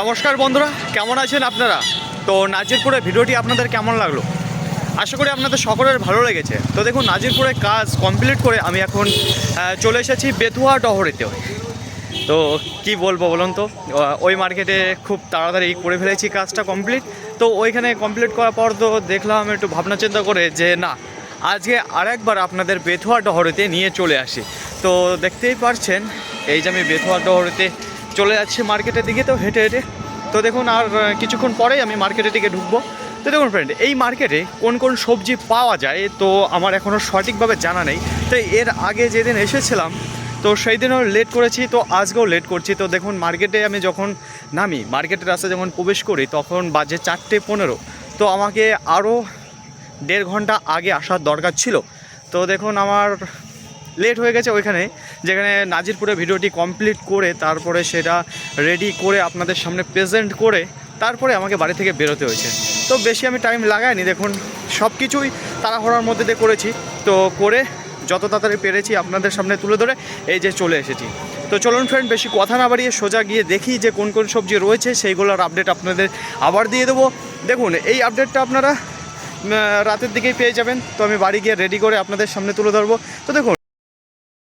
নমস্কার বন্ধুরা, কেমন আছেন আপনারা? তো নাজিরপুরে ভিডিওটি আপনাদের কেমন লাগল? আশা করি আপনাদের সকলের ভালো লেগেছে। তো দেখুন, নাজিরপুরে কাজ কমপ্লিট করে আমি এখন চলে এসেছি বেতুয়া ডহরিতে তো কি বলব বলুন তো ওই মার্কেটে খুব তাড়াতাড়ি করে ফেলেছি কাজটা কমপ্লিট তো ওইখানে কমপ্লিট করার পর তো দেখলাম, একটু ভাবনা চিন্তা করে যে না, আজকে আরেকবার আপনাদের বেথুয়া ডহরিতে নিয়ে চলে আসি। তো দেখতেই পারছেন, এই যে আমি বেথুয়া ডহরিতে চলে যাচ্ছি মার্কেটের দিকে, তো হেঁটে হেঁটে। তো দেখুন, আর কিছুক্ষণ পরেই আমি মার্কেটের দিকে ঢুকবো। তো দেখুন ফ্রেন্ড এই মার্কেটে কোন কোন সবজি পাওয়া যায়, তো আমার এখনও সঠিকভাবে জানা নেই। তো এর আগে যেদিন এসেছিলাম, তো সেই দিনও লেট করেছি, তো আজকেও লেট করছি। তো দেখুন মার্কেটে আমি যখন নামি মার্কেটের রাস্তায় যখন প্রবেশ করি, তখন বাজে চারটে পনেরো। তো আমাকে আরও দেড় ঘণ্টা আগে আসার দরকার ছিল। তো দেখুন, আমার লেট হয়ে গেছে ওইখানে, যেখানে নাজিরপুরে ভিডিওটি কমপ্লিট করে তারপরে সেটা রেডি করে আপনাদের সামনে প্রেজেন্ট করে তারপরে আমাকে বাড়ি থেকে বেরোতে হয়েছে। তো বেশি আমি টাইম লাগাইনি, দেখুন সব কিছুই তাড়াহুড়ার মধ্যে দিয়ে করেছি। তো করে যত তাড়াতাড়ি পেরেছি আপনাদের সামনে তুলে ধরে এই যে চলে এসেছি। তো চলুন ফ্রেন্ড বেশি কথা না বাড়িয়ে সোজা গিয়ে দেখি যে কোন কোন সবজি রয়েছে সেইগুলোর আপডেট আপনাদের আবার দিয়ে দেবো। দেখুন, এই আপডেটটা আপনারা রাতের দিকেই পেয়ে যাবেন। তো আমি বাড়ি গিয়ে রেডি করে আপনাদের সামনে তুলে ধরবো। তো দেখুন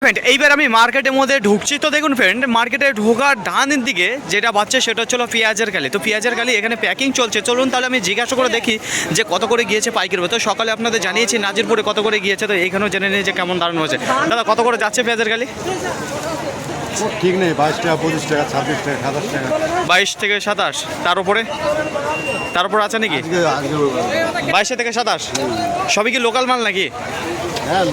ফ্রেন্ড এইবার আমি মার্কেটের মধ্যে ঢুকছি। তো দেখুন ফ্রেন্ড মার্কেটে ঢোকার ডানের দিকে যেটা বাচ্চা সেটা হচ্ছিল পেঁয়াজের গালি। তো পেঁয়াজের গালি এখানে প্যাকিং চলছে। চলুন তাহলে আমি জিজ্ঞাসা করে দেখি যে কত করে গিয়েছে পাইকারি তো সকালে আপনাদের জানিয়েছি নাজিরপুরে কত করে গিয়েছে। তো এখানেও জেনে নিই যে কেমন দাঁড়ানো হয়েছে। দাদা কত করে যাচ্ছে পেঁয়াজের গালি? ঠিক নেই বাইশ টাকা পঁচিশ টাকা ছাব্বিশ টাকা সাতাশ টাকা। বাইশ থেকে সাতাশ। তার উপরে? তার উপর আছে নাকি? বাইশে থেকে সাতাশ? সবই কি লোকাল মাল নাকি? হ্যাঁ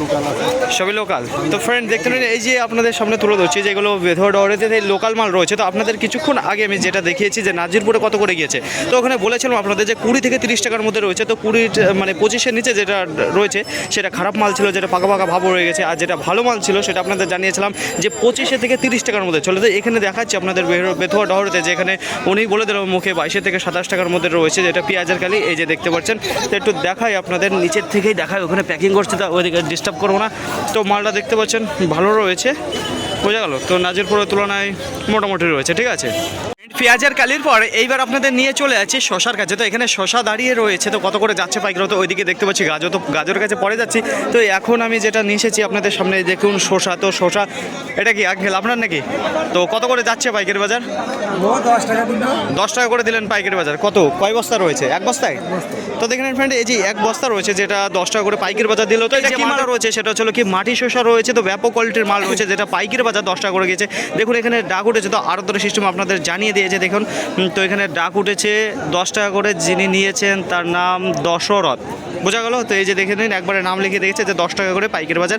সবই লোকাল তো ফ্রেন্ড দেখতে পেলেন এই যে আপনাদের সামনে তুলে ধরছি, যেগুলো বেথর ডরেতে লোকাল মাল রয়েছে, তো আপনাদের কিছুক্ষণ আগে আমি যেটা দেখিয়েছি যে নাজিরপুরে কত করে গিয়েছে, তো ওখানে বলেছিলাম আপনাদের যে কুড়ি থেকে তিরিশ টাকার মধ্যে রয়েছে, তো কুড়ি মানে পঁচিশের নিচে যেটা রয়েছে, সেটা খারাপ মাল ছিল, যেটা পাকা পাকা ভাব রয়ে গেছে, আর যেটা ভালো মাল ছিল, সেটা আপনাদের জানিয়েছিলাম যে পঁচিশে থেকে তিরিশ টাকার মধ্যে, চলে তো এখানে দেখাচ্ছি আপনাদের বেথুয়া ডহরতে যে এখানে উনি বলে দিল মুখে বাইশে থেকে সাতাশ টাকার মধ্যে রয়েছে, যেটা পেঁয়াজের কালি, এই যে দেখতে পাচ্ছেন, তো একটু দেখাই আপনাদের, নিচের থেকেই দেখাই, ওখানে প্যাকিং করছে, তো ওইদিকে ডিস্টার্ব করব না। তো মালটা দেখতে পাচ্ছেন, ভালো রয়েছে। বোঝা গেল। তো নাজিরপুরের তুলনায় মোটামুটি রয়েছে, ঠিক আছে? পেঁয়াজের কালির পর এইবার আপনাদের নিয়ে চলে যাচ্ছি শশার কাছে। তো এখানে শশা দাঁড়িয়ে রয়েছে তো কত করে যাচ্ছে পাইকারি তো ওইদিকে দেখতে পাচ্ছি গাজর তো গাজর কাছে পরে যাচ্ছি। তো এখন আমি যেটা নিয়ে এসেছি আপনাদের সামনে দেখুন শশা তো শশা এটা কি আঙ্কেল আপনার নাকি? তো কত করে যাচ্ছে পাইকারি বাজার? দশ টাকা করে দিলেন পাইকারি বাজার। কত? কয় বস্তা রয়েছে? এক বস্তায়? তো দেখেন ফ্রেন্ড এই যে এক বস্তা রয়েছে যেটা দশ টাকা করে পাইকারি বাজার দিল তো এটা কি মাল রয়েছে? সেটা হচ্ছে কি মাটি শসা রয়েছে তো ব্যাপক কোয়ালিটির মাল রয়েছে যেটা পাইকারি বাজার দশ টাকা করে গেছে দেখুন এখানে ডাক উঠেছে তো ধরে সিস্টেম আপনাদের জানিয়ে দিয়েছে দেখুন তো এখানে ডাক উঠেছে দশ টাকা করে যিনি নিয়েছেন তার নাম দশরথ। বোঝা গেল? তো এই যে দেখে নিন একবারে নাম লিখে দেখেছে যে দশ টাকা করে পাইকারি বাজার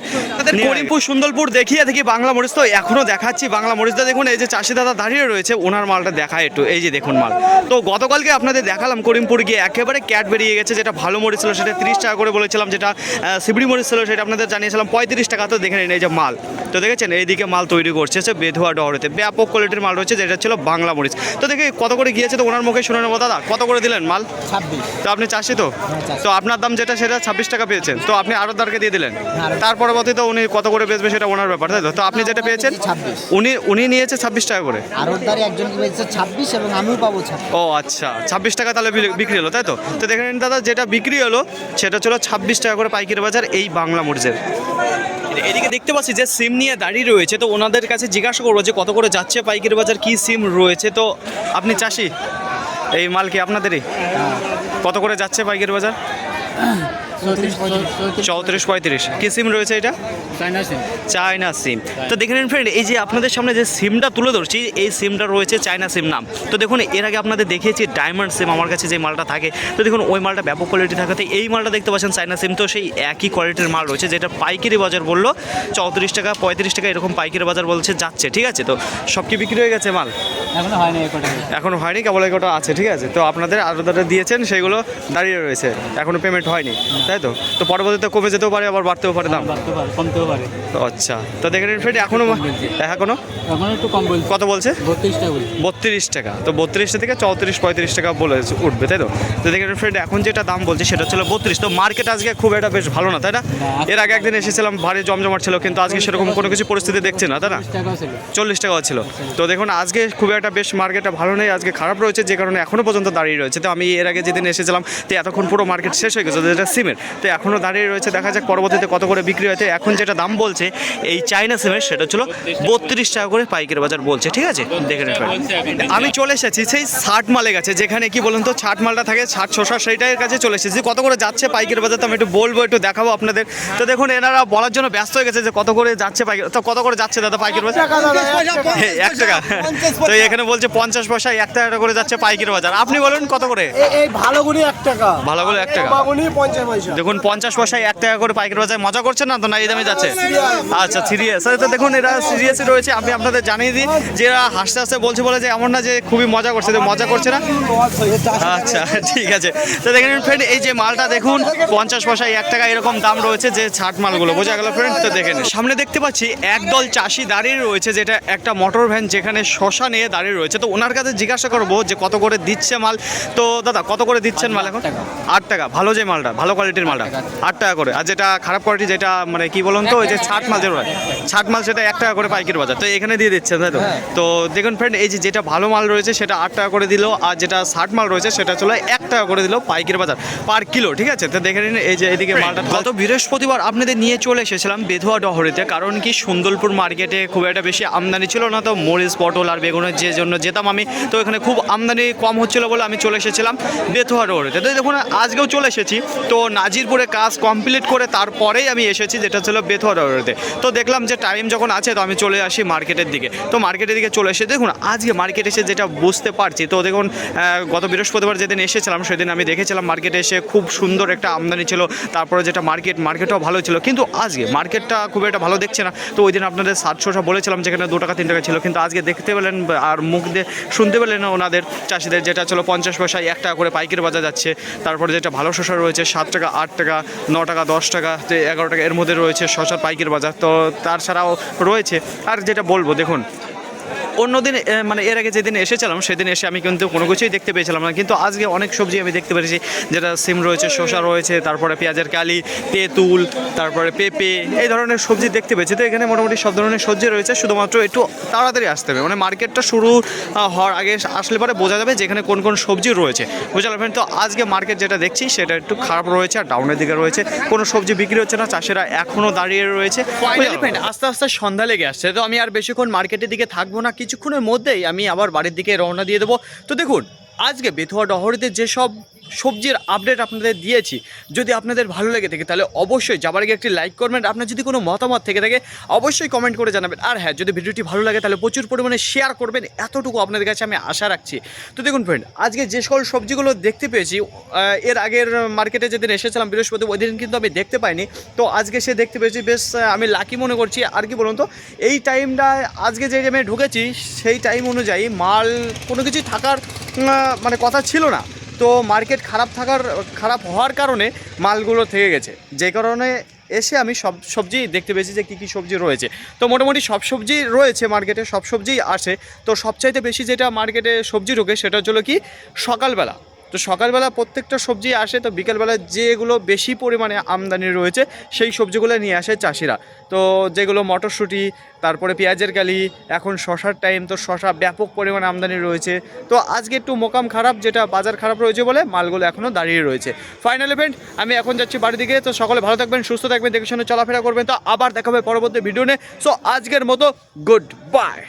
করিমপুর সুন্দরপুর দেখিয়ে দেখি বাংলা মরিচ। তো এখনও দেখাচ্ছি বাংলা মরিচটা। দেখুন এই যে চাষি দাদা দাঁড়িয়ে রয়েছে ওনার মালটা দেখায় একটু। এই যে দেখুন মাল। তো গতকালকে আপনাদের দেখালাম করিমপুর গিয়ে একেবারে ক্যাট বেরিয়ে গেছে যেটা ভালো মরিচ ছিল সেটা তিরিশ টাকা করে বলেছিলাম যেটা সিবড়ি মরিচ ছিল সেটা আপনাদের জানিয়েছিলাম পঁয়ত্রিশ টাকা। তো দেখে নিন এই যে মাল। তো দেখেছেন এইদিকে মাল তৈরি করছে সে বেধুয়া ডহরেতে। ব্যাপক কোয়ালিটির মাল রয়েছে যেটা ছিল বাংলা মরিচ। তো দেখি কত করে গিয়েছে তো ওনার মুখে শুনে নেব দাদা? কত করে দিলেন মাল? ছাব্বিশ। তো আপনি চাষি তো? তো আপনার দাম যেটা সেটা ছাব্বিশ টাকা পেয়েছেন। তো আপনি আরও দারকে দিয়ে দিলেন। তার পরবর্তীতে উনি কত করে বেচবে সেটা ওনার ব্যাপার তাই তো? তো আপনি যেটা পেয়েছেন উনি উনি নিয়েছে ছাব্বিশ টাকা করে। আর ওর দ্বারা একজনকে পেয়েছে ছাব্বিশ এবং আমিও পাবো ও আচ্ছা। ছাব্বিশ টাকা তাহলে বিক্রি হলো তাই তো? তো দেখে নিন দাদা যেটা বিক্রি হলো সেটা ছিল ছাব্বিশ টাকা করে পাইকারি বাজার এই বাংলা মরিচের। এদিকে দেখতে পাচ্ছি যে সিম নিয়ে দাঁড়িয়ে রয়েছে। তো ওনাদের কাছে জিজ্ঞাসা করব যে কত করে যাচ্ছে পাইকারি বাজার, কি সিম রয়েছে? তো আপনি চাষি? এই মাল কি আপনাদেরই? কত করে যাচ্ছে পাইকারি বাজার? চৌত্রিশ পঁয়ত্রিশ কি সিম রয়েছে এটা? চায়না সিম তো দেখে নিন ফ্রেন্ড এই যে আপনাদের সামনে যে সিমটা তুলে ধরছি এই সিমটা রয়েছে চায়না সিম নাম। তো দেখুন এর আগে আপনাদের দেখিয়েছি ডায়মন্ড সিম আমার কাছে যে মালটা থাকে। তো দেখুন ওই মালটা ব্যাপক কোয়ালিটি থাকে তো এই মালটা দেখতে পাচ্ছেন চায়না সিম তো সেই একই কোয়ালিটির মাল রয়েছে যেটা পাইকারি বাজার বলল। চৌত্রিশ টাকা পঁয়ত্রিশ টাকা এরকম পাইকারি বাজার বলছে যাচ্ছে ঠিক আছে? তো সব কি বিক্রি হয়ে গেছে মাল? এখনও হয়নি এখনও হয়নি কেবল এগুলো আছে ঠিক আছে? তো আপনাদের আরও দিয়েছেন সেগুলো দাঁড়িয়ে রয়েছে। এখনও পেমেন্ট হয়নি। তাই তো তাই তো? তো পরবর্তীতে কমে যেতেও পারে আবার বাড়তেও পারে দাম? বাড়তে পারে কমতেও পারে। আচ্ছা। তো দেখে নিন ফ্রেন্ড এখনও এখনও? এখন একটু কম বলছি। কত বলছে? বত্রিশ টাকা বত্রিশ টাকা। তো বত্রিশটা থেকে চৌত্রিশ পঁয়ত্রিশ টাকা বলে উঠবে তাই তো? তো দেখেন ফ্রেন্ড এখন যেটা দাম বলছে সেটা ছিল বত্রিশ। তো মার্কেট আজকে খুব একটা বেশ ভালো না তাই না? এর আগে একদিন এসেছিলাম ভারী জমজমাট ছিল কিন্তু আজকে সেরকম কোনো কিছু পরিস্থিতি দেখছে না তাই না? বিশ টাকাও ছিল। চল্লিশ টাকা ছিল। তো দেখুন আজকে খুব একটা বেশ মার্কেটটা ভালো নেই আজকে খারাপ রয়েছে যে কারণে এখনও পর্যন্ত দাঁড়িয়ে রয়েছে। তো আমি এর আগে যেদিন এসেছিলাম তো এতক্ষণ পুরো মার্কেট শেষ হয়ে গেছে যেটা সিমের তো এখনও দাঁড়িয়ে রয়েছে দেখা যাক পরবর্তীতে কত করে বিক্রি হয়েছে এখন যেটা দাম বলছে এই চাইনা সিমের সেটা ছিল বত্রিশ টাকা করে পাইকারি বাজার বলছে ঠিক আছে? দেখে নেবেন আমি চলে এসেছি সেই ষাট মালে গেছে যেখানে কি বলুন তো ছাট মালটা থাকে ছাট শশা সেইটার কাছে চলে এসেছি। কত করে যাচ্ছে পাইকারি বাজার তো আমি একটু বলব একটু দেখাবো আপনাদের। তো দেখুন এনারা বলার জন্য ব্যস্ত হয়ে গেছে যে কত করে যাচ্ছে পাইকারি তো কত করে যাচ্ছে দাদা পাইকারি বাজার? হ্যাঁ, এক টাকা। তো এখানে বলছে পঞ্চাশ পয়সা এক টাকা করে যাচ্ছে পাইকারি বাজার। আপনি বলুন কত করে? ভালো গুড়ি এক টাকা। ভালো করে এক টাকা। পঞ্চাশ পয়সা। দেখুন পঞ্চাশ পয়সায় এক টাকা করে পাইকারি বাজার মজা করছেন না? তো না এই দামে যাচ্ছে। আচ্ছা সিরিয়াস। তো দেখুন এরা সিরিয়াসই রয়েছে। আমি আপনাদের জানিয়ে দিই যে এরা হাসতে হাসতে বলছে বলে যে এমন না যে খুবই মজা করছে যে মজা করছে না। আচ্ছা ঠিক আছে। তো দেখেন ফ্রেন্ড এই যে মালটা দেখুন পঞ্চাশ পয়সায় এক টাকা এরকম দাম রয়েছে যে ছাট মালগুলো। বোঝা গেল ফ্রেন্ড তো দেখেন সামনে দেখতে পাচ্ছি একদল চাষি দাঁড়িয়ে রয়েছে যেটা একটা মোটর ভ্যান যেখানে শশা নিয়ে দাঁড়িয়ে রয়েছে। তো ওনার কাছে জিজ্ঞাসা করব যে কত করে দিচ্ছে মাল? তো দাদা কত করে দিচ্ছেন মাল এখন? আট টাকা। ভালো যে মালটা ভালো কোয়ালিটির মালটা? আট টাকা। করে। আর যেটা খারাপ কোয়ালিটি যেটা মানে কি বলুন তো ওই যে ছাট মাল যেটা হয়, ছাট মাল সেটা এক টাকা করে পাইকারি বাজার। তো এখানে দিয়ে দিচ্ছেন তাই তো? তো দেখুন ফ্রেন্ড এই যে যেটা ভালো মাল রয়েছে সেটা আট টাকা করে দিল আর যেটা ষাট মাল রয়েছে সেটা চলে এক টাকা করে দিল পাইকারি বাজার পার কিলো ঠিক আছে? তো দেখে নিন এই যে এদিকে মালটা গত বৃহস্পতিবার আপনাদের নিয়ে চলে এসেছিলাম বেধুয়া ডহরিতে কারণ কি সুন্দরপুর মার্কেটে খুব একটা বেশি আমদানি ছিল না তো মরিচ পটল আর বেগুনের যে জন্য যেতাম আমি তো এখানে খুব আমদানি কম হচ্ছিল বলে আমি চলে এসেছিলাম বেথুয়া ডহরিতে। তো দেখুন আজকেও চলে এসেছি তো নাজিরপুরে কাজ কমপ্লিট করে তারপরেই আমি এসেছি, যেটা ছিল বেথুয়া ডহরিতে তো দেখলাম যে টাইম যখন আছে, তো আমি চলে আসি মার্কেটের দিকে। তো মার্কেটের দিকে চলে এসে দেখুন, আজকে মার্কেট এসে যেটা বুঝতে পারছি, তো দেখুন গত বৃহস্পতিবার যেদিন এসেছিলাম, সেদিন আমি দেখেছিলাম মার্কেটে এসে খুব সুন্দর একটা আমদানি ছিল। তারপরে যেটা মার্কেট মার্কেটও ভালো ছিল। কিন্তু আজকে মার্কেটটা খুব একটা ভালো দেখছে না। তো ওই দিন আপনাদের সাতশোশো বলেছিলাম, যেখানে দু টাকা, তিন টাকা ছিল। কিন্তু আজকে দেখতে পেলেন আর মুখ দিয়ে শুনতে পেলেন ওনাদের চাষিদের, যেটা ছিল পঞ্চাশ পয়সায় এক টাকা করে পাইকারি বাজার যাচ্ছে। তারপরে যেটা ভালো শশা রয়েছে, সাত টাকা আট টাকা, ন টাকা, দশ টাকা এগারো টাকা এর মধ্যে রয়েছে শশার পাইকারি বাজার। তো তাছাড়াও রয়েছে। আর যেটা বলব, দেখুন অন্যদিন মানে এর আগে যেদিন এসেছিলাম সেদিন এসে আমি কিন্তু কোনো কিছুই দেখতে পেয়েছিলাম না। কিন্তু আজকে অনেক সবজি আমি দেখতে পেরেছি যেটা সিম রয়েছে শসা রয়েছে তারপরে পেঁয়াজের কালি তেঁতুল তারপরে পেঁপে এই ধরনের সবজি দেখতে পেয়েছি। তো এখানে মোটামুটি সব ধরনের সবজি রয়েছে শুধুমাত্র একটু তাড়াতাড়ি আসতে হবে। মানে মার্কেটটা শুরু হওয়ার আগে আসলে পরে বোঝা যাবে যেখানে কোন কোন সবজি রয়েছে। পারবেন তো আজকে মার্কেট যেটা দেখছি সেটা একটু খারাপ রয়েছে আর ডাউনের দিকে রয়েছে। কোনো সবজি বিক্রি হচ্ছে না চাষিরা এখনও দাঁড়িয়ে রয়েছে। আস্তে আস্তে সন্ধ্যা লেগে আসছে। তো আমি আর বেশিক্ষণ মার্কেটের দিকে থাকব না কিছুক্ষণের মধ্যেই আমি আবার বাড়ির দিকে রওনা দিয়ে দেবো। তো দেখুন আজকে বেথুয়া ডহরিতে যেসব সবজির আপডেট আপনাদের দিয়েছি, যদি আপনাদের ভালো লেগে থাকে, তাহলে অবশ্যই যাবার আগে একটি লাইক করবেন। আপনার যদি কোনো মতামত থেকে থাকে, অবশ্যই কমেন্ট করে জানাবেন। আর হ্যাঁ যদি ভিডিওটি ভালো লাগে, তাহলে প্রচুর পরিমাণে শেয়ার করবেন। এতটুকু আপনাদের কাছে আমি আশা রাখছি। তো দেখুন ফ্রেন্ড আজকে যে সকল সবজিগুলো দেখতে পেয়েছি এর আগের মার্কেটে যেদিন এসেছিলাম বৃহস্পতি ওই দিন কিন্তু আমি দেখতে পাইনি। তো আজকে সে দেখতে পেয়েছি, বেশ আমি লাকি মনে করছি। আর কি বলুন তো, এই টাইমটা আজকে যে টাইমে ঢুকেছি, সেই টাইম অনুযায়ী মাল কোনো কিছুই থাকার মানে কথা ছিল না। তো মার্কেট খারাপ থাকার, খারাপ হওয়ার কারণে মালগুলো থেকে গেছে। যে কারণে এসে আমি সব সবজি দেখতে পেয়েছি যে কী কী সবজি রয়েছে। তো মোটামুটি সব সবজি রয়েছে মার্কেটে সব সবজিই আসে তো সবচাইতে বেশি যেটা মার্কেটে সবজি ঢোকে সেটা হলো কি সকালবেলা। তো সকালবেলা প্রত্যেকটা সবজি আসে, তো বিকেলবেলা যেগুলো বেশি পরিমাণে আমদানি রয়েছে, সেই সবজিগুলো নিয়ে আসে চাষিরা। তো যেগুলো মটরশুঁটি, তারপরে পেঁয়াজের কালি, এখন শশার টাইম তো শশা ব্যাপক পরিমাণে আমদানি রয়েছে। তো আজকে একটু মোকাম খারাপ, যেটা বাজার খারাপ রয়েছে বলে মালগুলো এখনও দাঁড়িয়ে রয়েছে। ফাইনাল ইভেন্ট আমি এখন যাচ্ছি বাড়ির দিকে, তো সকলে ভালো থাকবেন, সুস্থ থাকবেন, দেখে শুনে চলাফেরা করবেন। তো আবার দেখা হবে পরবর্তী ভিডিও নিয়ে। সো আজকের মতো গুড বাই